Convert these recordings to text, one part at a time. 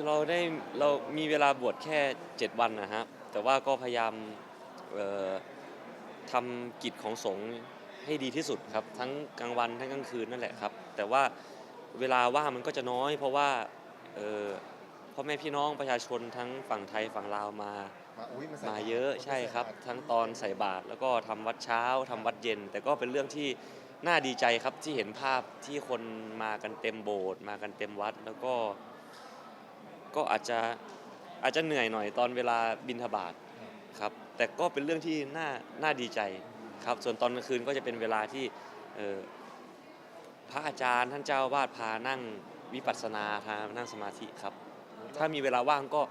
คือเราได้เรามีเวลาบวชแค่ 7 วันนะฮะแต่ว่าก็พยายามทำกิจของสงฆ์ให้ดีที่สุดครับ ทั้งกลางวันทั้งกลางคืนนั่นแหละครับ แต่ว่าเวลาว่ามันก็จะน้อย เพราะว่าพ่อแม่พี่น้องประชาชนทั้งฝั่งไทยฝั่งลาวมามามามาเยอะใช่ครับ ทั้งตอนใส่บาตรแล้วก็ทำวัดเช้าทำวัดเย็น แต่ก็เป็นเรื่องที่น่าดีใจครับที่เห็นภาพที่คนมากันเต็มโบสถ์มากันเต็มวัดแล้วก็ ก็อาจจะอาจจะเหนื่อยหน่อยตอนเวลาบินทบาทครับ แต่ก็เป็นเรื่องที่น่าน่าดีใจครับ ส่วนตอนกลางคืนก็จะเป็นเวลาที่เอ่อพระอาจารย์ท่านเจ้าวาดพานั่งวิปัสสนาพานั่งสมาธิครับ ถ้ามีเวลาว่างก็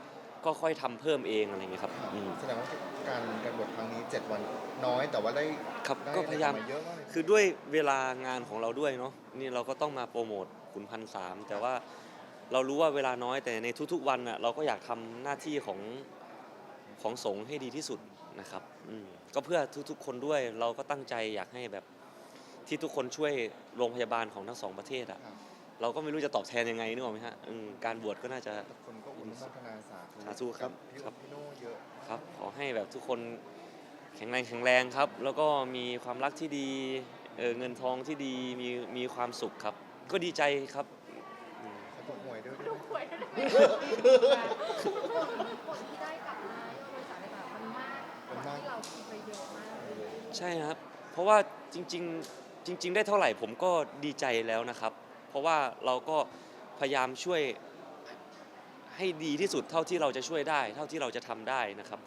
ก็ค่อยทำเพิ่มเองอะไรอย่างเงี้ยครับอืมแสดงว่าการการบวชครั้งนี้ 7 วันน้อยแต่ว่าได้ครับได้ก็พยายามได้เยอะมากเลยคือด้วยเวลางานของเราด้วยเนาะนี่เราก็ต้องมาโปรโมทขุนพันสามแต่ว่า เรารู้ว่าเวลาน้อยแต่ในทุกๆวันน่ะเราก็อยากทำหน้าที่ของของสงฆ์ให้ดีที่สุดนะครับอืมก็เพื่อทุกๆคนด้วยเราก็ตั้งใจอยากให้แบบที่ทุกคนช่วยโรงพยาบาลของทั้งสองประเทศอะครับเราก็ไม่รู้จะตอบแทนยังไงนึกออกไหมฮะอืมการบวชก็น่าจะแต่คนก็อนุโมทนาสาธุสาธุครับกัพี่ครับพี่โน่เยอะครับ ขอให้แบบทุกคนแข็งแรงแข็งแรงครับ แล้วก็มีความรักที่ดีเออเงินทองที่ดีมีมีความสุขครับ ก็ดีใจครับ ผลที่ได้กลับมาที่บริษัทอะไรต่างๆมันมากกว่าที่เราคิดไปเยอะมากเลยใช่ครับ เพราะว่าจริงๆจริง ๆ ได้เท่าไหร่ผมก็ดีใจแล้วนะครับ เพราะว่าเราก็พยายามช่วยให้ดีที่สุดเท่าที่เราจะช่วยได้ เท่าที่เราจะทำได้นะครับ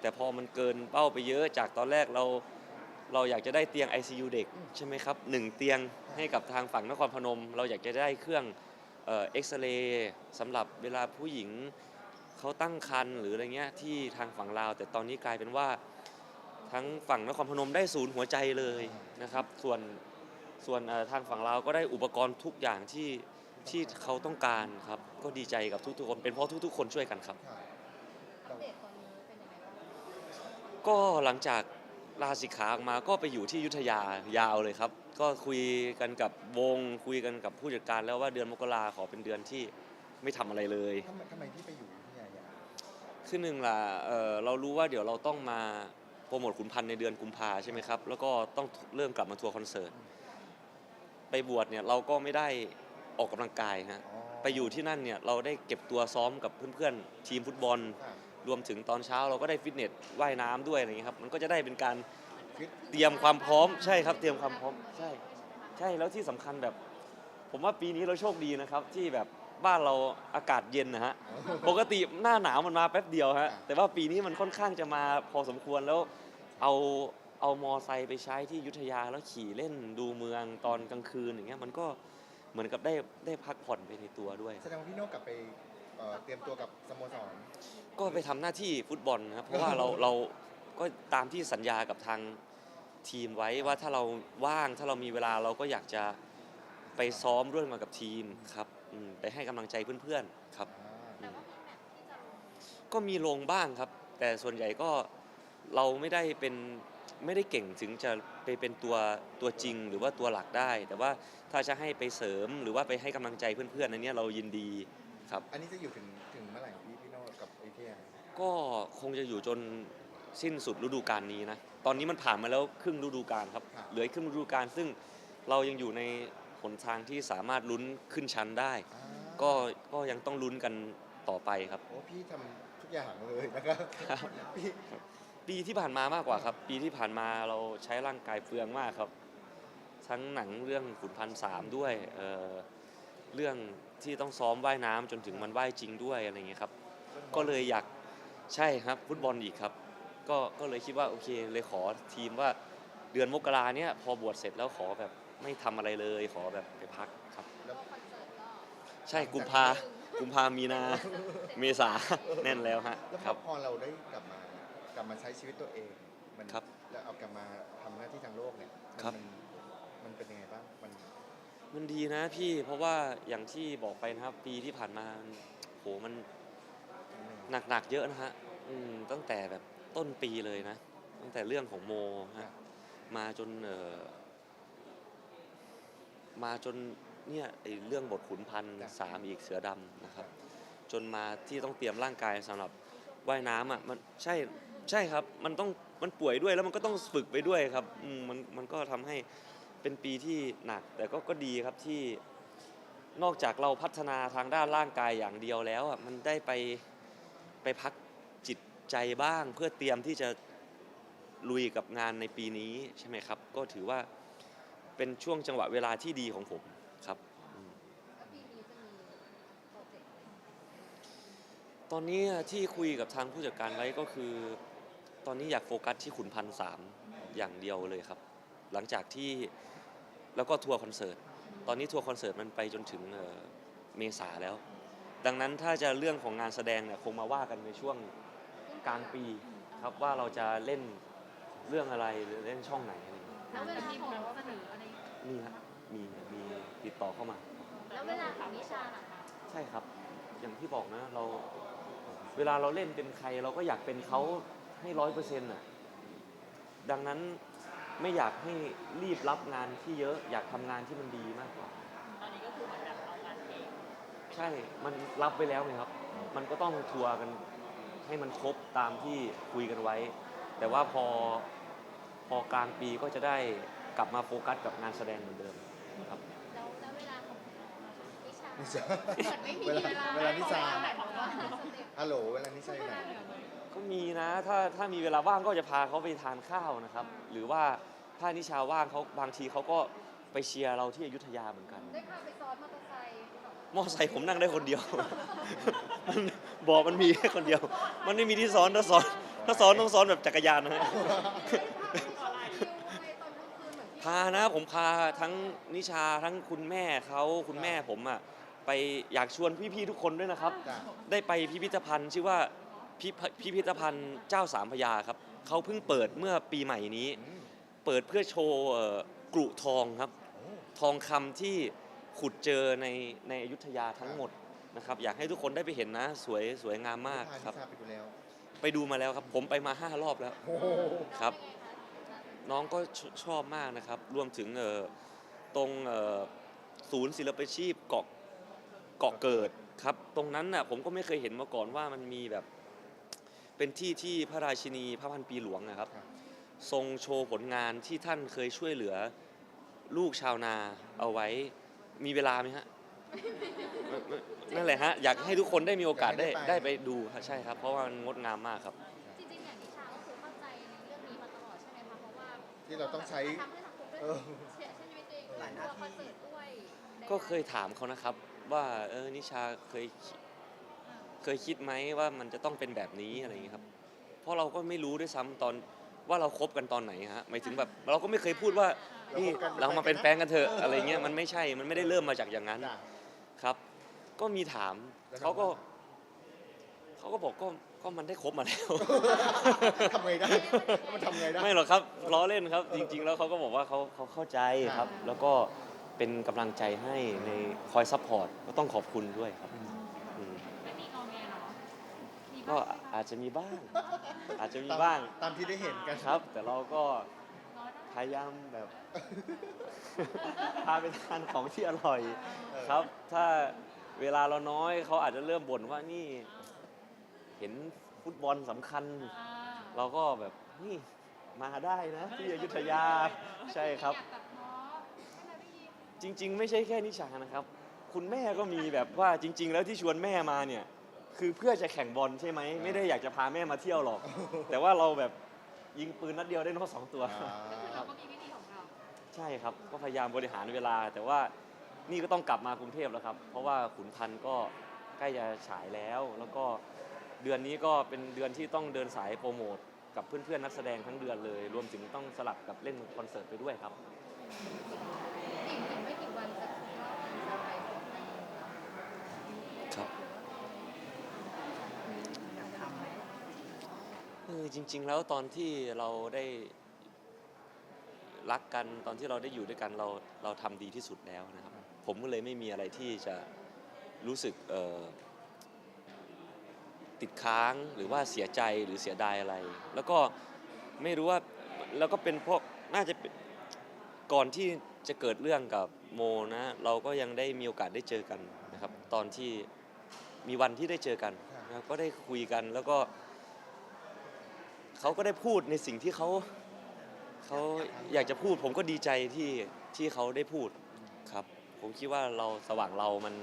แต่พอมันเกินเป้าไปเยอะจากตอนแรกเรา เราอยากจะได้เตียง ICU เด็กใช่ไหมครับหนึ่งเตียงให้กับทางฝั่งนครพนม เราอยากจะได้เครื่อง เอ็กซเรย์สำหรับเวลาผู้หญิงเขาตั้งครรภ์หรืออะไรเงี้ยที่ทางฝั่งลาว แต่ตอนนี้กลายเป็นว่าทั้งฝั่งนครพนมได้ศูนย์หัวใจเลยนะครับ ส่วนส่วนเอ่อทางฝั่งลาวก็ได้อุปกรณ์ทุกอย่างที่ที่เขาต้องการครับ ก็ดีใจกับทุกๆคนเป็นเพราะทุกๆ คนช่วยกันครับค่ะอัปเดตตอนนี้เป็นยังไงบ้างก็หลังจากลาสิกขาออกมาก็ไปอยู่ที่อยุธยายาวเลยครับ ก็คุยกันกับวง คุยกันกับผู้จัดการแล้วว่าเดือนมกราขอเป็นเดือนที่ไม่ทำอะไรเลย ทำไมทำไมที่ไปอยู่ที่ยายาคือหนึ่งล่ะเอ่อเรารู้ว่าเดี๋ยวเราต้องมาโปรโมทขุนพันธ์ในเดือนกุมภาใช่ไหมครับ แล้วก็ต้องเริ่มกลับมาทัวร์คอนเสิร์ต ไปบวชเนี่ยเราก็ไม่ได้ออกกำลังกายฮะไปอยู่ที่นั่นเนี่ยเราได้เก็บตัวซ้อมกับเพื่อนๆ ทีมฟุตบอลค่ะรวมถึงตอนเช้าเราก็ได้ฟิตเนสว่ายน้ำด้วยอะไรอย่างเงี้ยครับ มันก็จะได้เป็นการฟิต เตรียมความพร้อมใช่ครับเตรียมความพร้อมใช่ ใช่แล้วที่สำคัญแบบ ผมว่าปีนี้เราโชคดีนะครับ ที่แบบบ้านเราอากาศเย็นนะฮะปกติหน้าหนาวมันมาแป๊บเดียวฮะแต่ว่าปีนี้มันค่อนข้างจะมาพอสมควรแล้วเอาเอามอไซค์ไปใช้ที่อยุธยาแล้วขี่เล่นดูเมืองตอนกลางคืนอย่างเงี้ยมันก็เหมือนกับได้ได้พักผ่อนไปในตัวด้วย แสดงว่าพี่โน่กลับไปเอ่อเตรียมตัวกับสโมสร ก็ไปทำหน้าที่ฟุตบอลนะครับเพราะว่าเราเราก็ตามที่สัญญากับทาง ทีมไว้ว่าถ้าเราว่างถ้าเรามีเวลาเราก็อยากจะไปซ้อมร่วมกันกับทีมครับอืมไปให้กำลังใจเพื่อนๆครับอ่าแต่ว่ามีแมตช์ที่จะลงก็มีลงบ้างครับ แต่ส่วนใหญ่ก็เราไม่ได้เป็นไม่ได้เก่งถึงจะไปเป็นตัวตัวจริงหรือว่าตัวหลักได้ แต่ว่าถ้าจะให้ไปเสริมหรือว่าไปให้กำลังใจเพื่อนๆอันเนี้ยเรายินดีครับ อันนี้จะอยู่ถึงถึงเมื่อไหร่พี่พี่โน่กับไอเทียก็คงจะอยู่จน สิ้นสุดฤดูกาลนี้นะ ตอนนี้มันผ่านมาแล้วครึ่งฤดูกาลครับ เหลืออีกครึ่งฤดูกาลซึ่งเรายังอยู่ในหนทางที่สามารถลุ้นขึ้นชั้นได้ อ่าก็ก็ยังต้องลุ้นกันต่อไปครับ โอ้พี่ทำทุกอย่างเลยนะครับครับพี่ปีที่ผ่านมามากกว่าครับ ปีที่ผ่านมาเราใช้ร่างกายเฟืองมากครับ ทั้งหนังเรื่องขุนพันสามด้วยเอ่อเรื่องที่ต้องซ้อมว่ายน้ำจนถึงมันว่ายจริงด้วยอะไรอย่างเงี้ยครับ ก็เลยอยากใช่ครับฟุตบอลอีกครับ ก็ก็เลยคิดว่าโอเคเลยขอทีมว่าเดือนมกราเนี้ยพอบวชเสร็จแล้วขอแบบไม่ทำอะไรเลยขอแบบไปพักครับ แล้วคอนเสิร์ตก็ใช่กุมภากุมภามีนา เมษาแน่นแล้วฮะแล้วครัพอบพอเราได้กลับมากลับมาใช้ชีวิตตัวเองมันครับแล้วเอากลับมาทำหน้าที่ทางโลกเนี่ยมันครับ มันมันเป็นยังไงบ้างมันมันดีนะพี่เพราะว่าอย่างที่บอกไปนะครับ ปีที่ผ่านมามันโหมันหนักๆเยอะนะฮะอืมตั้งแต่แบบ ต้นปีเลยนะ ตั้งแต่เรื่องของโมครัฮะบมาจนเอ่อมาจนเนี่ยไอ้เรื่องบทขุนพันธ์ครับสามอีกเสือดำนะครับ จนมาที่ต้องเตรียมร่างกายสำหรับว่ายน้ำอะมันใช่ใช่ครับมันต้องมันป่วยด้วยแล้วมันก็ต้องฝึกไปด้วยครับอืมมันมันก็ทำให้เป็นปีที่หนัก แต่ก็ก็ดีครับที่นอกจากเราพัฒนาทางด้านร่างกายอย่างเดียวแล้วอะมันได้ไปไปพักจิต ใจบ้าง เพื่อเตรียมที่จะลุยกับงานในปีนี้ใช่ไหมครับ ก็ถือว่าเป็นช่วงจังหวะเวลาที่ดีของผมครับอืมแล้วปีนี้จะมีโปรเจกต์อะไรตอนนี้ที่คุยกับทางผู้จัดการไว้ก็คือ ตอนนี้อยากโฟกัสที่ขุนพันสามอย่างเดียวเลยครับ หลังจากที่แล้วก็ทัวร์คอนเสิร์ต ตอนนี้ทัวร์คอนเสิร์ตมันไปจนถึงเอ่อเมษาแล้ว ดังนั้นถ้าจะเรื่องของงานแสดงเนี่ยคงมาว่ากันในช่วง กลางปีครับว่าเราจะเล่นเรื่องอะไรหรือเล่นช่องไหนอะไรอย่างเงี้ยแล้วเวลาของเสนออะไร มีฮะมีมีติดต่อเข้ามา แล้วเวลาของนิชาล่ะคะใช่ครับ อย่างที่บอกนะเราเวลาเราเล่นเป็นใครเราก็อยากเป็นเขาให้ร้อยเปอร์เซ็นต์อะ ดังนั้นไม่อยากให้รีบรับงานที่เยอะอยากทำงานที่มันดีมากกว่า ตอนนี้ก็คือเหมือนแบบเอางานเองใช่ มันรับไปแล้วไงครับ มันก็ต้องทัวร์กัน ให้มันครบตามที่คุยกันไว้ แต่ว่าพอพอกลางปีก็จะได้กลับมาโฟกัสกับงานแสดงเหมือนเดิมครับ แล้วแล้วเวลาของน้องอะนิชานิชาเหมือนไม่มีเวลาเวลาเวลานิชาไหนของเราสเต็ปฮัลโหลเวลานิชาอยู่ไหนก็มีนะถ้าถ้ามีเวลาว่างก็จะพาเขาไปทานข้าวนะครับ หรือว่าถ้านิชาว่างเขาบางทีเขาก็ไปเชียร์เราที่อยุธยาเหมือนกัน ได้พาไปซ้อนมอเตอร์ไซค์แบบมอไซค์ผมนั่งได้คนเดียว มัน บอกมันมีแค่คนเดียว มันไม่มีที่ซ้อนถ้าซ้อนถ้าซ้อนต้องซ้อนแบบจักรยานนะฮะพานะผมพาทั้งนิชาทั้งคุณแม่เขาคุณแม่ผมอะไปอยากชวนพี่ๆทุกคนด้วยนะครับ จ้ะ ได้ไปพิพิธภัณฑ์ชื่อว่าพิพพิพิธภัณฑ์เจ้าสามพระยาครับเขาเพิ่งเปิดเมื่อปีใหม่นี้อืมเปิดเพื่อโชว์เอ่อกรุทองครับโอ้ทองคำที่ขุดเจอในในอยุธยาทั้งหมด นะครับอยากให้ทุกคนได้ไปเห็นนะ สวยสวยงามมากพานิครับชาไปดูแล้วไปดูมาแล้วครับ ผมไปมาห้ารอบแล้วโอ้โหครับ น้องก็ชชอบมากนะครับ รวมถึงเอ่อตรงเอ่อศูนย์ศิลปาชีพเกาะเกาะเกิดครับ ตรงนั้นน่ะผมก็ไม่เคยเห็นมาก่อนว่ามันมีแบบ เป็นที่ที่พระราชินีพระพันปีหลวงนะครับครับทรงโชว์ผลงานที่ท่านเคยช่วยเหลือลูกชาวนาเอาไว้มีเวลาไหมฮะไม่ไม่ นั่นแหละฮะ อยากให้ทุกคนได้มีโอกาสได้ได้ไปดูครับใช่ครับ เพราะว่ามันงดงามมากครับ จริงๆอย่างนิชาก็คือเข้าใจในเรื่องนี้มาตลอดใช่ไหมคะเพราะว่าที่เราต้องใช้ทำให้สังคมด้วยเออเสียชีวิตตัวเองด้วยทัวร์คอนเสิร์ตด้วยก็เคยถามเขานะครับ ว่าเออนิชาเคยคิดเคยคิดไหมว่ามันจะต้องเป็นแบบนี้อะไรอย่างเงี้ยครับ เพราะเราก็ไม่รู้ด้วยซ้ำตอนว่าเราคบกันตอนไหนฮะหมายถึงแบบเราก็ไม่เคยพูดว่านี่เรามาเป็นแฟนกันเถอะอะไรเงี้ยมันไม่ใช่มันไม่ได้เริ่มมาจากอย่างนั้น จ้ะครับ ก็มีถามแล้วเขาก็ทำไงเขาก็บอกก็ก็มันได้คบมาแล้ว ทำไงได้มันทำไงได้ ไม่หรอกครับล้อเล่นครับ จริง ๆ แล้วเขาก็บอกว่าเขาเขาเข้าใจครับ แล้วก็เป็นกำลังใจให้ในคอยซัพพอร์ตก็ต้องขอบคุณด้วยครับอืมไม่มีงอแงเนาะมีก็บ้างไหมคะอาจจะมีบ้าง อาจจะมีตามบ้างตามที่ได้เห็นกันครับ แต่เราก็น้อยนะพยายามแบบ พาไปทานของที่อร่อย ครับ ถ้า เวลาเราน้อยเขาอาจจะเริ่มบ่นว่านี่เห็นฟุตบอลสำคัญอ่าเราก็แบบนี่มาได้นะที่อยุธยาใช่ครับอยากตัดเนาะใช่ไหมพี่ยิมจริง ๆ ไม่ใช่แค่นิชานะครับ คุณแม่ก็มีแบบว่าจริง ๆ แล้วที่ชวนแม่มาเนี่ย คือเพื่อจะแข่งบอลใช่ไหมไม่ได้อยากจะพาแม่มาเที่ยวหรอก แต่ว่าเราแบบยิงปืนนัดเดียวได้นกสองตัวอ่าก็คือเราก็มีวิธีของเรา ใช่ครับ ก็พยายามบริหารเวลาแต่ว่า นี่ก็ต้องกลับมากรุงเทพแล้วครับ เพราะว่าขุนพันธ์ก็ใกล้จะฉายแล้ว แล้วก็เดือนนี้ก็เป็นเดือนที่ต้องเดินสายโปรโมทกับเพื่อนๆนักแสดงทั้งเดือนเลย รวมถึงต้องสลับกับเล่นคอนเสิร์ตไปด้วยครับ อีกอีกไม่กี่วันจะถึงรอบวันเซอร์ไพรส์ของนายครับ อยากทำไหมเออจริง ๆ แล้วตอนที่เราได้รักกันตอนที่เราได้อยู่ด้วยกันเราเราทำดีที่สุดแล้วนะครับ ผมก็เลยไม่มีอะไรที่จะรู้สึกติดค้างหรือว่าเสียใจหรือเสียดายอะไร แล้วก็ไม่รู้ว่าแล้วก็เป็นพวกน่าจะก่อนที่จะเกิดเรื่องกับโมนะเราก็ยังได้มีโอกาสได้เจอกันนะครับ ตอนที่มีวันที่ได้เจอกันนะครับก็ได้คุยกันแล้วก็เขาก็ได้พูดในสิ่งที่เขาเขาอยากจะพูดผมก็ดีใจที่ที่เขาได้พูดครับ ผมคิดว่าเราสว่างเรามัน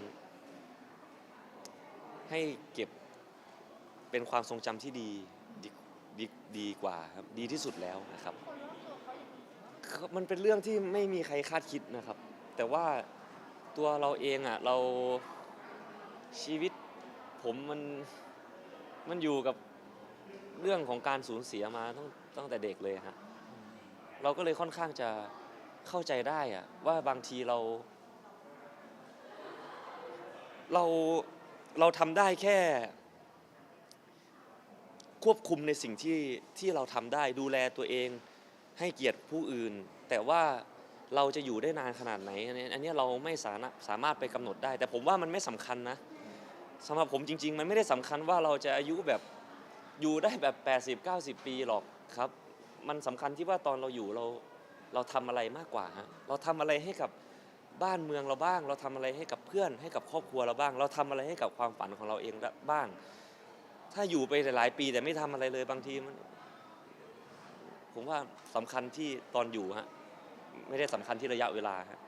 ให้เก็บเป็นความทรงจำที่ดีดีดีดีกว่าครับดีที่สุดแล้วนะครับ คนรอบตัวเขาอย่างนี้มันเป็นเรื่องที่ไม่มีใครคาดคิดนะครับ แต่ว่าตัวเราเองอะเราชีวิตผมมันมันอยู่กับเรื่องของการสูญเสียมาตั้งตั้งแต่เด็กเลยฮะเราก็เลยค่อนข้างจะเข้าใจได้อะว่าบางทีเรา เราเราทำได้แค่ ควบคุมในสิ่งที่ที่เราทำได้ดูแลตัวเอง ให้เกียรติผู้อื่น แต่ว่าเราจะอยู่ได้นานขนาดไหนอันนี้อันนี้เราไม่สามารถสามารถไปกำหนดได้ แต่ผมว่ามันไม่สำคัญนะสำหรับผมจริง ๆ มันไม่ได้สำคัญว่าเราจะอายุแบบอยู่ได้แบบ 80 90 ปีหรอกครับ มันสำคัญที่ว่าตอนเราอยู่เราเราทำอะไรมากกว่าฮะเราทำอะไรให้กับ บ้านเมืองเราบ้าง เราทำอะไรให้กับเพื่อนให้กับครอบครัวเราบ้าง เราทำอะไรให้กับความฝันของเราเองบ้าง ถ้าอยู่ไปหลายปีแต่ไม่ทำอะไรเลยบางทีมัน ผมว่าสำคัญที่ตอนอยู่ฮะไม่ได้สำคัญที่ระยะเวลาฮะ